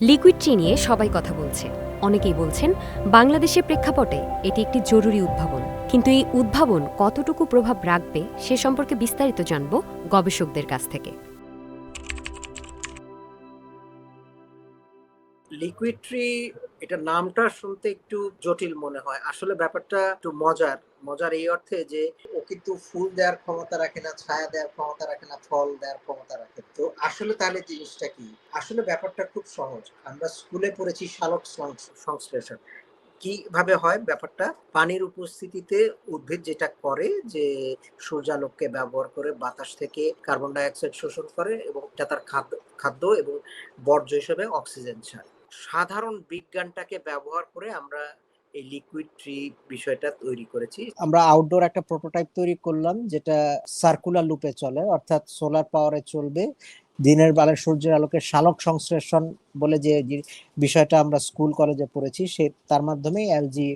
Liquid tree নিয়ে সবাই কথা বলছে। অনেকেই বলছেন, বাংলাদেশের প্রেক্ষাপটে এটি একটি জরুরি উদ্ভাবন। কিন্তু এই উদ্ভাবন কতটুকু প্রভাব রাখবে সে সম্পর্কে বিস্তারিত জানব গবেষকদের কাছ থেকে। লিকুইডট্রি এটা নামটা শুনতে একটু জটিল মনে হয়। আসলে ব্যাপারটা একটু মজার। মজার এই অর্থে যে, ও কিন্তু ফুল দেওয়ার ক্ষমতা রাখে না, ছায়া দেওয়ার ক্ষমতা রাখে না, ফল দেওয়ার ক্ষমতা রাখে। তো আসলে তাহলে জিনিসটা কি? আসলে ব্যাপারটা খুব সহজ। আমরা স্কুলে পড়েছি শালক সংশ্লেষণ। কীভাবে হয় ব্যাপারটা? পানির উপস্থিতিতে উদ্ভিদ যেটা করে যে, সূর্যালোককে ব্যবহার করে বাতাস থেকে কার্বন ডাই অক্সাইড শোষণ করে এবং এটা তার খাদ্য খাদ্য এবং বর্জ্য হিসেবে অক্সিজেন ছাড়ে। সাধারণ বিজ্ঞানটাকে ব্যবহার করে আমরা এই লিকুইড ট্রি বিষয়টা তৈরি করেছি। আমরা আউটডোর একটা প্রোটোটাইপ তৈরি করলাম, যেটা সার্কুলার লুপে চলে, অর্থাৎ সোলার পাওয়ারে চলবে। দিনের বেলায় সূর্যের আলোকে শালক সংশ্লেষণ বলে যে বিষয়টা আমরা স্কুল কলেজে পড়েছি, সে তার মাধ্যমে এলজি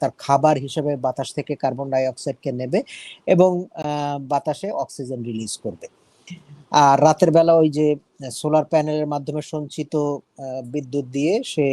তার খাবার হিসেবে বাতাস থেকে কার্বন ডাই অক্সাইডকে নেবে এবং বাতাসে অক্সিজেন রিলিজ করবে। আর রাতের বেলা ওই যে সোলার প্যানেলের মাধ্যমে সঞ্চিত বিদ্যুৎ দিয়ে সে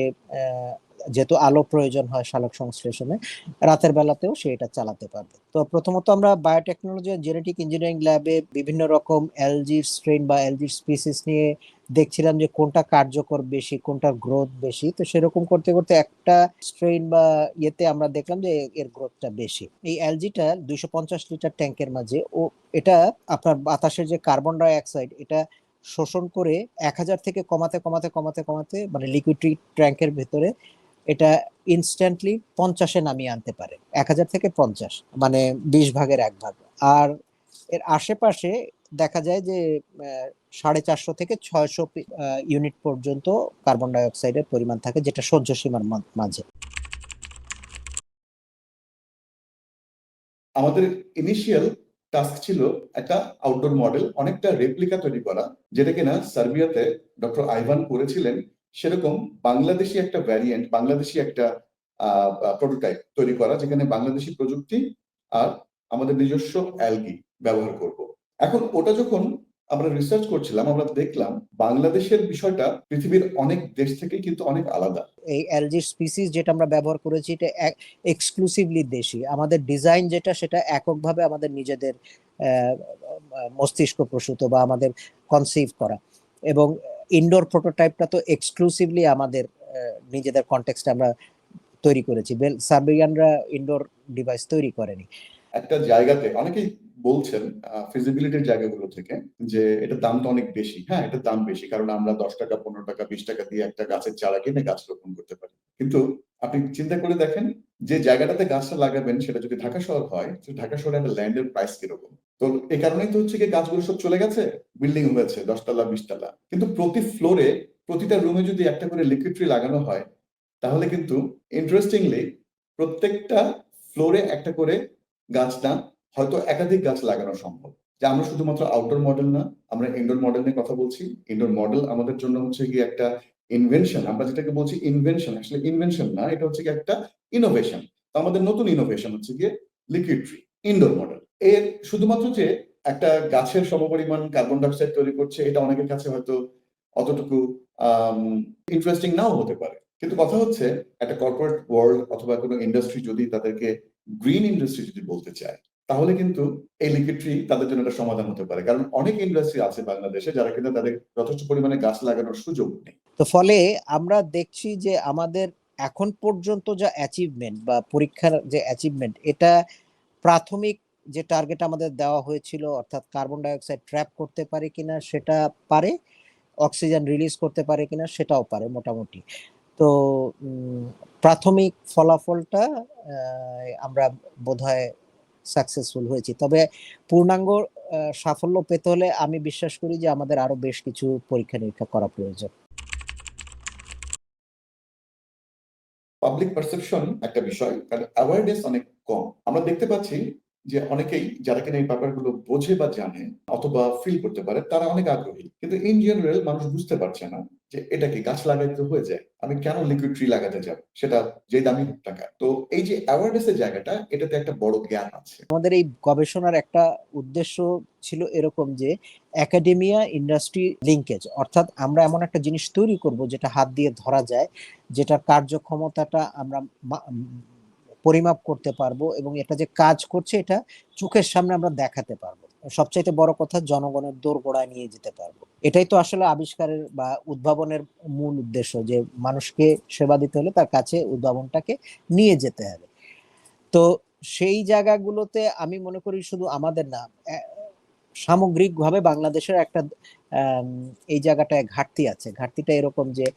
যেহেতু আলো প্রয়োজন হয় শালক সংশ্লেষণে, রাতের বেলাতেও সে এটা চালাতে পারবে। তো প্রথমত আমরা বায়োটেকনোলজি জেনেটিক ইঞ্জিনিয়ারিং ল্যাবে বিভিন্ন রকম এলজির স্ট্রেন বা এলজির স্পিসিস নিয়ে দেখছিলাম যে কোনটা কার্যকর বেশি, কোনটার গ্রোথ বেশি। তো সেরকম করতে করতে একটা স্ট্রেন বা ইয়েতে আমরা দেখলাম যে এর গ্রোথটা বেশি। এই এলজিটা দুইশো পঞ্চাশ লিটার ট্যাঙ্কের মাঝে, ও, এটা আপনার বাতাসের যে কার্বন ডাই অক্সাইড এটা শোষণ করে এক হাজার থেকে কমাতে কমাতে কমাতে কমাতে মানে লিকুইড ট্যাঙ্কের ভেতরে এটা ইনস্ট্যান্টলি পঞ্চাশে নামিয়ে আনতে পারে। এক হাজার থেকে পঞ্চাশ মানে বিশ ভাগের এক ভাগ। আর এর আশেপাশে দেখা যায় যে সাড়ে চারশো থেকে ছয়শো ইউনিট পর্যন্ত কার্বন ডাই অক্সাইডের পরিমাণ থাকে যেটা সহ্য সীমার মাঝে। আমাদের ইনিশিয়াল টাস্ক ছিল একটা আউটডোর মডেল অনেকটা রেপ্লিকা তৈরি করা, যেটা কিনা সার্বিয়াতে ডক্টর আইভান করেছিলেন। সেরকম বাংলাদেশি একটা ভ্যারিয়েন্ট বাংলাদেশি একটা প্রোটোটাইপ তৈরি করা, যেখানে বাংলাদেশি প্রযুক্তি আর আমাদের নিজস্ব অ্যালগি ব্যবহার করব। এখন ওটা যখন আমরা রিসার্চ করছিলাম আমরা দেখলাম বাংলাদেশের বিষয়টা পৃথিবীর অনেক দেশ থেকে কিন্তু অনেক আলাদা। এই এলজির স্পিসিস যেটা আমরা ব্যবহার করেছি এটা এক্সক্লুসিভলি দেশি। আমাদের ডিজাইন যেটা সেটা এককভাবে আমাদের নিজেদের মস্তিষ্ক প্রসূত বা আমাদের কনসিভ করা। এবং ইনডোর প্রোটোটাইপটা তো এক্সক্লুসিভলি আমাদের নিজেদের কনটেক্সটে আমরা তৈরি করেছি। বেল সার্বিয়ানরা ইনডোর ডিভাইস তৈরি করেনি। একটা জায়গাতে অনেকেই বলছেন ফিজিবিলিটির জায়গাগুলো থেকে যে এটা দাম তো অনেক বেশি। হ্যাঁ এটা দাম বেশি, কারণ আমরা দশ টাকা, পনেরো টাকা, বিশ টাকা দিয়ে একটা গাছের চারা কিনে গাছ রোপণ করতে পারি। কিন্তু আপনি চিন্তা করে দেখেন, যে জায়গাটাতে গাছটা লাগাবেন, সেটা যদি ঢাকা শহর হয় ঢাকা শহরে একটা ল্যান্ডের প্রাইস কীরকম? তো এই কারণেই তো হচ্ছে কি গাছগুলো সব চলে গেছে বিল্ডিং হয়েছে, দশতলা, বিশতলা। কিন্তু প্রতি ফ্লোরে প্রতিটা রুমে যদি একটা করে লিকুইড ট্রি লাগানো হয়, তাহলে কিন্তু ইন্টারেস্টিংলি প্রত্যেকটা ফ্লোরে একটা করে গাছ না হয়তো একাধিক গাছ লাগানো সম্ভব। যে আমরা শুধুমাত্র আউটডোর মডেল না, আমরা ইনডোর মডেল নিয়ে কথা বলছি। ইনডোর মডেল আমাদের জন্য হচ্ছে কি একটা ইনভেনশন আমরা যেটাকে বলছি ইনভেনশন আসলে ইনভেনশন না, এটা হচ্ছে কি একটা ইনোভেশন তো আমাদের নতুন ইনোভেশন হচ্ছে গিয়ে লিকুইড ট্রি ইনডোর মডেল এর শুধুমাত্র যে একটা গাছের সমপরিমাণ কার্বন ডাইঅক্সাইড তৈরি করছে, এটা অনেকের কাছে হয়তো অতটুকু ইন্টারেস্টিং নাও হতে পারে। কিন্তু কথা হচ্ছে, একটা কর্পোরেট ওয়ার্ল্ড অথবা কোনো ইন্ডাস্ট্রি যদি তাদেরকে গ্রিন ইন্ডাস্ট্রি যদি বলতে চায় তাহলে কিন্তু এই লিকুইডট্রি তাদের জন্য একটা সমাধান হতে পারে। কারণ অনেক ইন্ডাস্ট্রি আছে বাংলাদেশে যারা কিন্তু তাদের যথেষ্ট পরিমাণে গাছ লাগানোর সুযোগ নেই। তো ফলে আমরা দেখছি যে আমাদের এখন পর্যন্ত যা অ্যাচিভমেন্ট বা পরীক্ষার যে অ্যাচিভমেন্ট এটা প্রাথমিক যে টার্গেট আমাদের দেওয়া হয়েছিল, অর্থাৎ কার্বন ডাইঅক্সাইড ট্র্যাপ করতে পারে কিনা সেটা পারে অক্সিজেন রিলিজ করতে পারে কিনা সেটাও পারে মোটামুটি। তো প্রাথমিক ফলাফলটা আমরা বোধহয় সাকসেসফুল হয়েছি। তবে পূর্ণাঙ্গ সাফল্য পেতে হলে আমি বিশ্বাস করি যে আমাদের আরও বেশ কিছু পরীক্ষা নিরীক্ষা করা প্রয়োজন। পাবলিক পারসেপশন একটা বিষয়, কারণ অ্যাওয়ারনেস অনেক কম। আমরা দেখতে পাচ্ছি যে অনেকেই যারা কিনা এই ব্যাপারগুলো বোঝে বা জানে অথবা ফিল করতে পারে, তারা অনেক আগ্রহী। কিন্তু ইন জেনারেল মানুষ বুঝতে পারছে না। যে এটা কি গাছ লাগাইতে হয়ে যায়? আমি কেন লিকুইড ট্রি লাগাতে যাব? সেটা যে দামি হোক টাকা তো এই যে অ্যাওয়ারনেস এর জায়গাটা, এটাতে একটা বড় জ্ঞান আছে। আমাদের এই গবেষণার একটা উদ্দেশ্য ছিল এরকম যে একাডেমিয়া ইন্ডাস্ট্রি লিঙ্কেজ অর্থাৎ আমরা এমন একটা জিনিস তৈরি করব যেটা হাত দিয়ে ধরা যায়, যেটার কার্যক্ষমতাটা আমরা পরিমাপ করতে পারব এবং এটা যে কাজ করছে এটা চোখের সামনে আমরা দেখাতে পারব। সবচাইতে বড় কথা জনগণের দোরগোড়ায় নিয়ে যেতে পারব। এটাই তো আসলে আবিষ্কারের বা উদ্ভাবনের মূল উদ্দেশ্য যে মানুষকে সেবা দিতে হলে তার কাছে উদ্ভাবনটাকে নিয়ে যেতে হবে। তো সেই জায়গাগুলোতে আমি মনে করি শুধু আমাদের না সামগ্রিকভাবে বাংলাদেশের একটা এই জায়গাটায় ঘাটতি আছে। ঘাটতিটা এরকম যে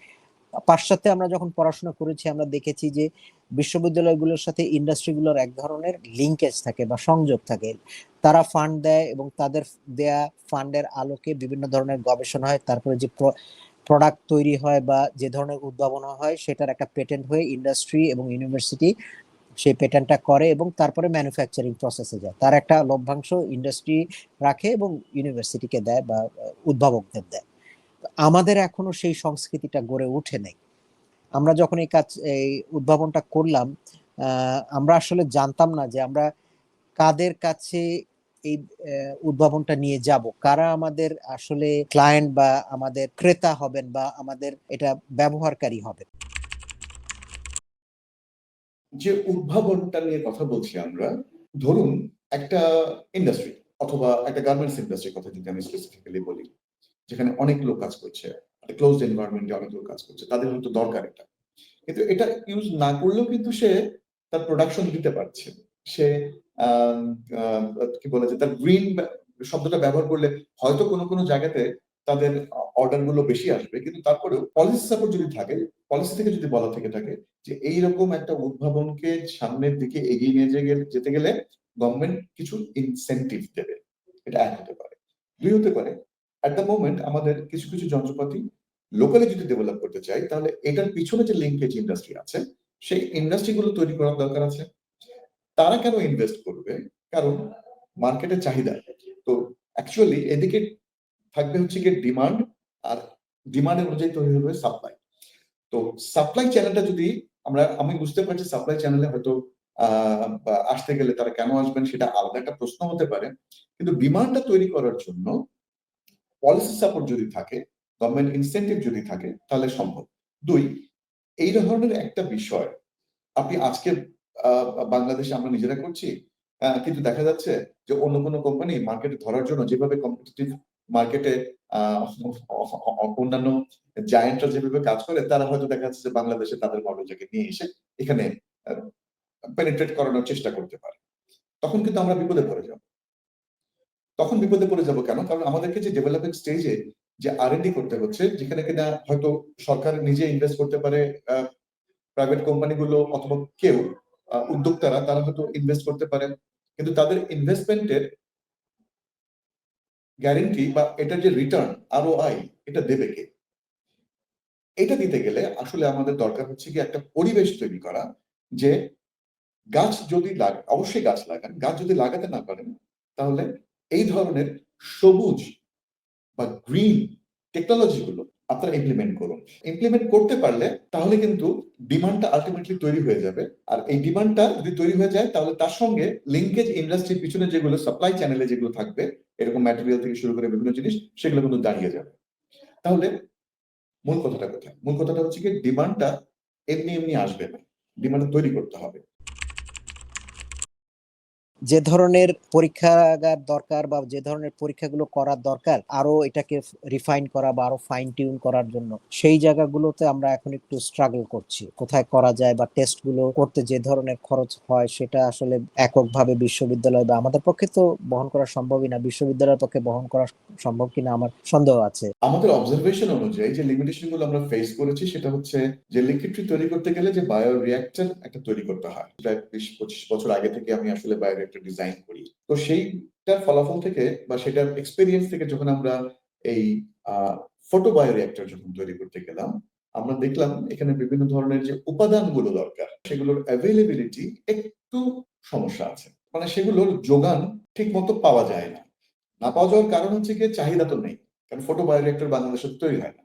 পাশ্চাত্যে আমরা যখন পড়াশোনা করেছি, আমরা দেখেছি যে বিশ্ববিদ্যালয়গুলোর সাথে ইন্ডাস্ট্রিগুলোর এক ধরনের লিঙ্কেজ থাকে বা সংযোগ থাকে। তারা ফান্ড দেয় এবং তাদের দেয়া ফান্ডের আলোকে বিভিন্ন ধরনের গবেষণা হয়। তারপরে যে প্রোডাক্ট তৈরি হয় বা যে ধরনের উদ্ভাবনা হয়, সেটার একটা পেটেন্ট হয়ে ইন্ডাস্ট্রি এবং ইউনিভার্সিটি সেই পেটেন্টটা করে এবং তারপরে ম্যানুফ্যাকচারিং প্রসেসে যায়। তার একটা লভ্যাংশ ইন্ডাস্ট্রি রাখে এবং ইউনিভার্সিটিকে দেয় বা উদ্ভাবকদের দেয়। আমাদের এখনও সেই সংস্কৃতিটা গড়ে ওঠে নাই। আমরা যখন এই কাজ, এই উদ্ভাবনটা করলাম আমরা আসলে জানতাম না যে আমরা কাদের কাছে এই উদ্ভাবনটা নিয়ে যাব। কারা আমাদের আসলে ক্লায়েন্ট বা আমাদের ক্রেতা হবেন বা আমাদের এটা ব্যবহারকারী হবে যে উদ্ভাবনটা নিয়ে কথা বলছি আমরা, ধরুন একটা ইন্ডাস্ট্রি অথবা একটা গার্মেন্টস ইন্ডাস্ট্রির কথা যদি আমি স্পেসিফিক্যালি বলি। যেখানে অনেক লোক কাজ করছে, একটা ক্লোজ এনভায়রনমেন্টে অনেক লোক কাজ করছে, তাদের হয়তো দরকার এটা। কিন্তু এটা ইউজ না করলেও কিন্তু সে তার প্রোডাকশন দিতে পারছে। সে কি বলে যে, তার গ্রিন শব্দটা ব্যবহার করলে হয়তো কোনো কোনো জায়গাতে তাদের অর্ডারগুলো বেশি আসবে, কিন্তু তারপরেও পলিসি সাপোর্ট যদি থাকে পলিসি থেকে যদি বলা থেকে থাকে যে, এইরকম একটা উদ্ভাবনকে সামনের দিকে এগিয়ে নিয়ে যেতে গেলে গভর্নমেন্ট কিছু ইনসেন্টিভ দেবে। এটা এক হতে পারে। দুই হতে পারে অ্যাট দ্য মোমেন্ট আমাদের কিছু কিছু যন্ত্রপাতি লোকালি যদি ডেভেলপ করতে চাই, তাহলে এটার পিছনে যে লিঙ্কেজ ইন্ডাস্ট্রি আছে, সেই ইন্ডাস্ট্রি গুলো তৈরি করার দরকার আছে। তারা কেন ইনভেস্ট করবে? কারণ মার্কেটের চাহিদা। তো অ্যাকচুয়ালি এদিকে থাকবে হচ্ছে গিয়ে ডিমান্ড আর ডিমান্ডের অনুযায়ী তৈরি হবে সাপ্লাই তো সাপ্লাই চ্যানেলটা যদি আমরা, আমি বুঝতে পারছি সাপ্লাই চ্যানেলে হয়তো আসতে গেলে তারা কেন আসবেন সেটা আলাদা একটা প্রশ্ন হতে পারে। কিন্তু ডিমান্ডটা তৈরি করার জন্য পলিসি সাপোর্ট যদি থাকে গভর্নমেন্ট ইনসেন্টিভ যদি থাকে, তাহলে সম্ভব। দুই, এই ধরনের একটা বিষয়, আপনি আজকে বাংলাদেশে আমরা নিজেরা করছি কিন্তু দেখা যাচ্ছে যে অন্য কোনো কোম্পানি মার্কেটে ধরার জন্য যেভাবে কম্পিটিটিভ মার্কেটে অন্যান্য জায়েন্টরা যেভাবে কাজ করে, তারা হয়তো দেখা যাচ্ছে যে বাংলাদেশে তাদের মডেলটাকে নিয়ে এসে এখানে পেনিট্রেট করানোর চেষ্টা করতে পারে। তখন কিন্তু আমরা বিপদে পড়ে যাব। তখন বিপদে পড়ে যাব কেন? কারণ আমাদেরকে যে ডেভেলপিং স্টেজে যে আর করতে হচ্ছে, যেখানে কিনা হয়তো সরকার নিজে ইনভেস্ট করতে পারে প্রাইভেট কোম্পানিগুলো অথবা কেউ উদ্যোক্তারা, তারা হয়তো ইনভেস্ট করতে পারে। কিন্তু তাদের ইনভেস্টমেন্টের গ্যারেন্টি বা এটার যে রিটার্ন আরও আই এটা দেবে কে? এটা দিতে গেলে আসলে আমাদের দরকার হচ্ছে কি একটা পরিবেশ তৈরি করা, যে গাছ যদি লাগ, অবশ্যই গাছ লাগান, গাছ যদি লাগাতে না পারেন, তাহলে এই ধরনের সবুজ বা গ্রিন টেকনোলজি গুলো আপনারা ইমপ্লিমেন্ট করুন। ইমপ্লিমেন্ট করতে পারলে তাহলে কিন্তু ডিমান্ডটা আলটিমেটলি তৈরি হয়ে যাবে। আর এই ডিমান্ডটা যদি তৈরি হয়ে যায়, তাহলে তার সঙ্গে লিঙ্কেজ ইন্ডাস্ট্রির পিছনে যেগুলো সাপ্লাই চ্যানেলে যেগুলো থাকবে, এরকম ম্যাটেরিয়াল থেকে শুরু করে বিভিন্ন জিনিস, সেগুলো কিন্তু দাঁড়িয়ে যাবে। তাহলে মূল কথাটা কোথায়? মূল কথাটা হচ্ছে কি ডিমান্ডটা এমনি এমনি আসবে না। ডিমান্ড তৈরি করতে হবে। যে ধরনের পরীক্ষাগার দরকার বা যে ধরনের পরীক্ষাগুলো করার দরকার আরও এটাকে রিফাইন করা বা আরও ফাইন টিউন করার জন্য, সেই জায়গাগুলোতে আমরা এখন একটু স্ট্রাগল করছি। কোথায় করা যায় বা টেস্টগুলো করতে যে ধরনের খরচ হয়, সেটা আসলে এককভাবে বিশ্ববিদ্যালয় বা আমাদের পক্ষে তো বহন করা সম্ভবই না। বিশ্ববিদ্যালয়ের পক্ষে বহন করা সম্ভব কিনা আমার সন্দেহ আছে। আমাদের অবজারভেশন অনুযায়ী যে লিমিটেশনগুলো আমরা ফেস করেছি, সেটা হচ্ছে যে লিকুইড তৈরি করতে গেলে যে বায়ো একটা তৈরি করতে হয়। বিশ পঁচিশ বছর আগে থেকে আমি আসলে বায়ো রিয়াক্টর ডিজাইন করি। তো সেইটার ফলাফল থেকে বা সেটার এক্সপেরিয়েন্স থেকে যখন আমরা এই ফটো বায়ো রিয়াক্টর যখন তৈরি করতে গেলাম, আমরা দেখলাম এখানে বিভিন্ন ধরনের যে উপাদানগুলো দরকার, সেগুলোর অ্যাভেলেবিলিটি একটু সমস্যা আছে। মানে সেগুলোর যোগান ঠিক মতো পাওয়া যায় না। না পাওয়া যাওয়ার কারণ হচ্ছে কি চাহিদা তো নেই। কারণ ফটো বায়োরিয়েক্টর বাংলাদেশে তৈরি হয় না।